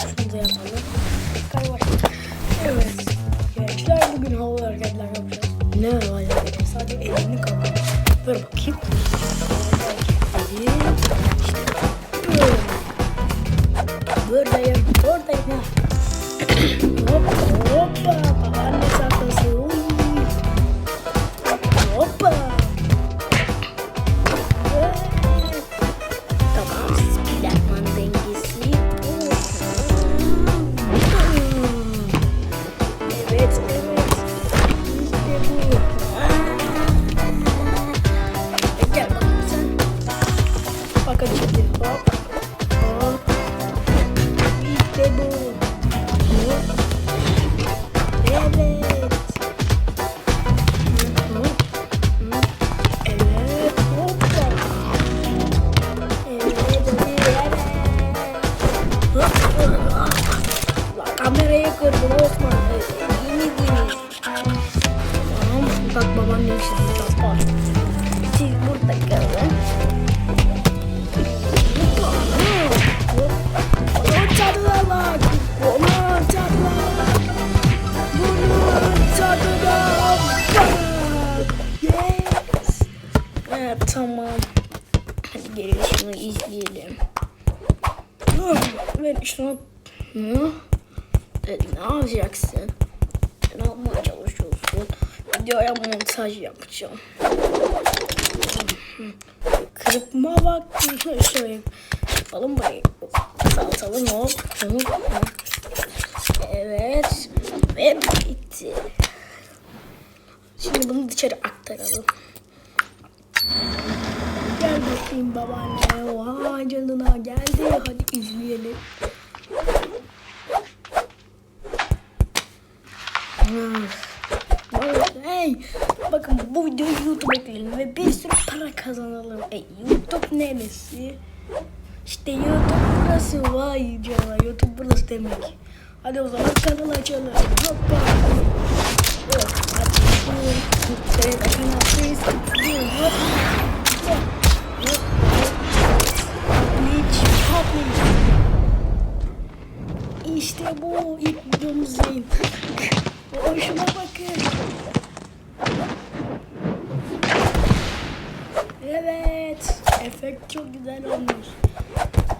Şunu da yapalım. Evet. Gençler bugün havalı hareketler yapacağız. Ne havalı hareketler? Sadece elini kaldır. Ver bakayım. Hareketleri. İşte böyle. Kamerayı kırdın Osman. Yeni yeni. Tamam. Bak babaannem şimdi tasma. Siz burada kalın. Onu çadıra bak. Onu çadıra. Bunu çadıra bak. Yes. Evet tamam. Hadi gelin şunu izleyelim. Ver şunu. Hı? E, ne yapacaksın? Ne yapmaya çalışıyorsun? Videoya montaj yapacağım. Kırpma vakti. Şöyle yapalım burayı. Saltalım hop. Evet. Ve bitti. Şimdi bunu dışarı aktaralım. Gel bakayım babaanne. Vay canına geldi. Hadi izleyelim. Hmm. Bakın, Hey, bakın bu videoyu YouTube'a ekleyelim ve bir sürü para kazanalım. E, YouTube neresi? İşte YouTube burası. Vay canına YouTube burası demek. Hadi o zaman kanal açalım. Hoppa. Evet. İşte bu ilk videomuz değil. Efekt çok güzel olmuş.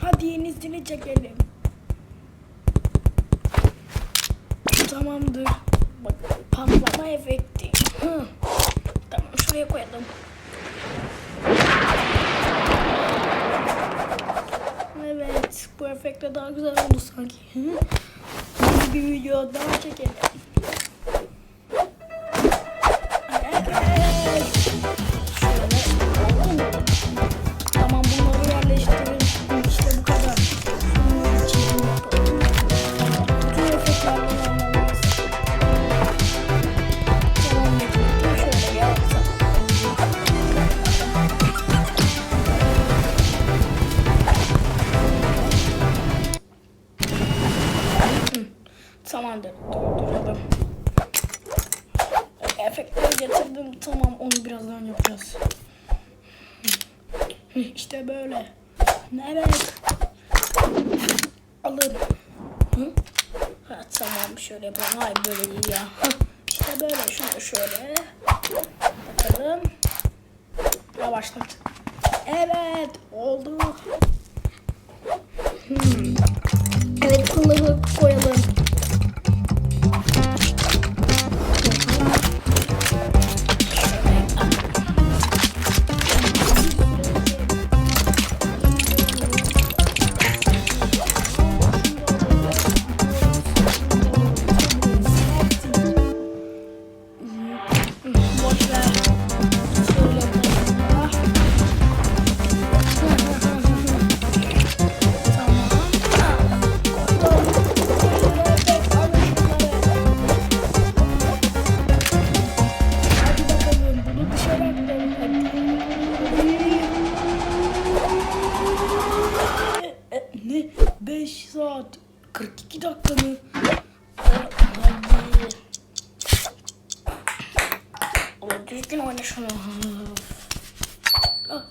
Hadi yenisini çekelim. Tamamdır. Bak patlama efekti. Hı. Tamam şuraya koyalım. Evet, bu efekte daha güzel oldu sanki. Bir video daha çekelim. Tamamdır. Durduralım. Efektleri getirdim. Tamam onu birazdan yapacağız. İşte böyle. Evet. Alın. Hı? Ha, tamam şöyle yapalım. Hayır böyle değil ya. İşte böyle. Şunu şöyle. Bakalım. Yavaşlat. Evet. Oldu. Hmm. Evet bunları koyalım.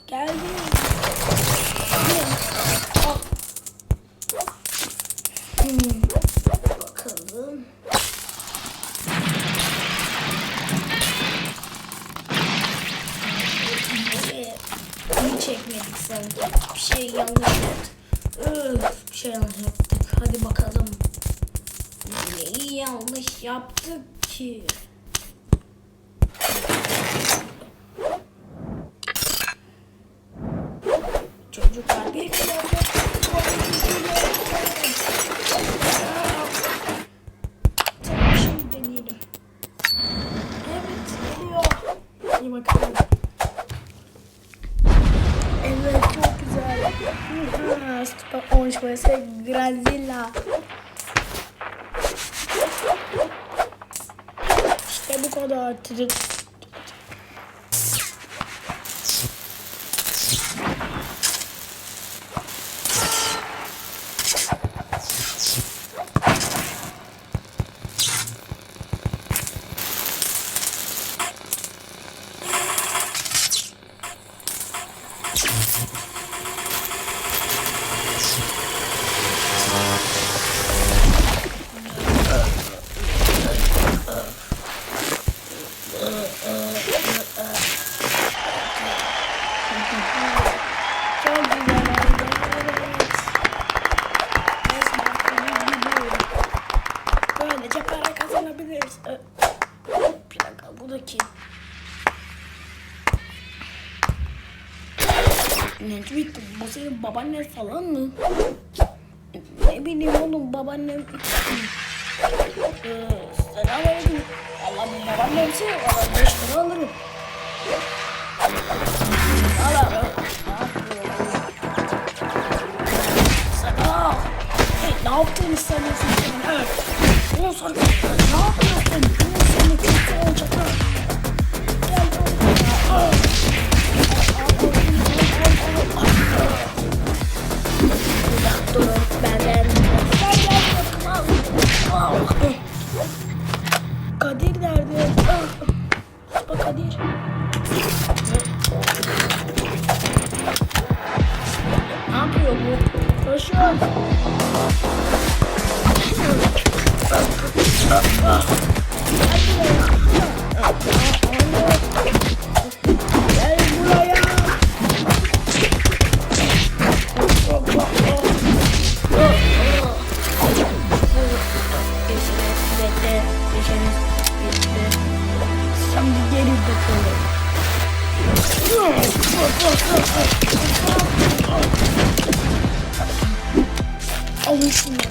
Geldim. Hmm. Bakalım. Bunu çekmedik sanki. Bir şey yanlış yaptık. Bir şey yanlış yaptık. Hadi bakalım. Neyi yanlış yaptık ki? Çocuklar bir kere Tamam şimdi deneyelim. Evet geliyor. Hadi bakalım. Evet çok güzel. Ha, Süper 10 vs Grazilla. İşte bu kadar. Tırıt. Necmi bu senin babaannen falan mı? Ne bileyim oğlum babaannem. Ee, Selamünaleyküm. Allah bu babaannemse valla 5 lira alırım. Al abi. Sana. Hey, ne yaptığını sanıyorsun sen? Evet. Ulan sonra Şimdi geri bakalım. Alın şunları. Hadi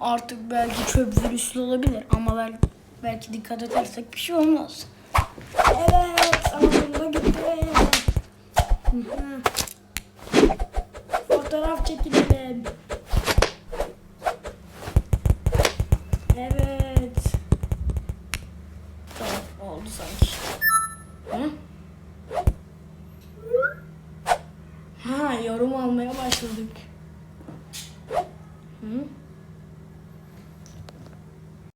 artık belki çöp virüslü olabilir ama belki, belki dikkat edersek bir şey olmaz. Evet zamanında gitti. Fotoğraf çekilelim.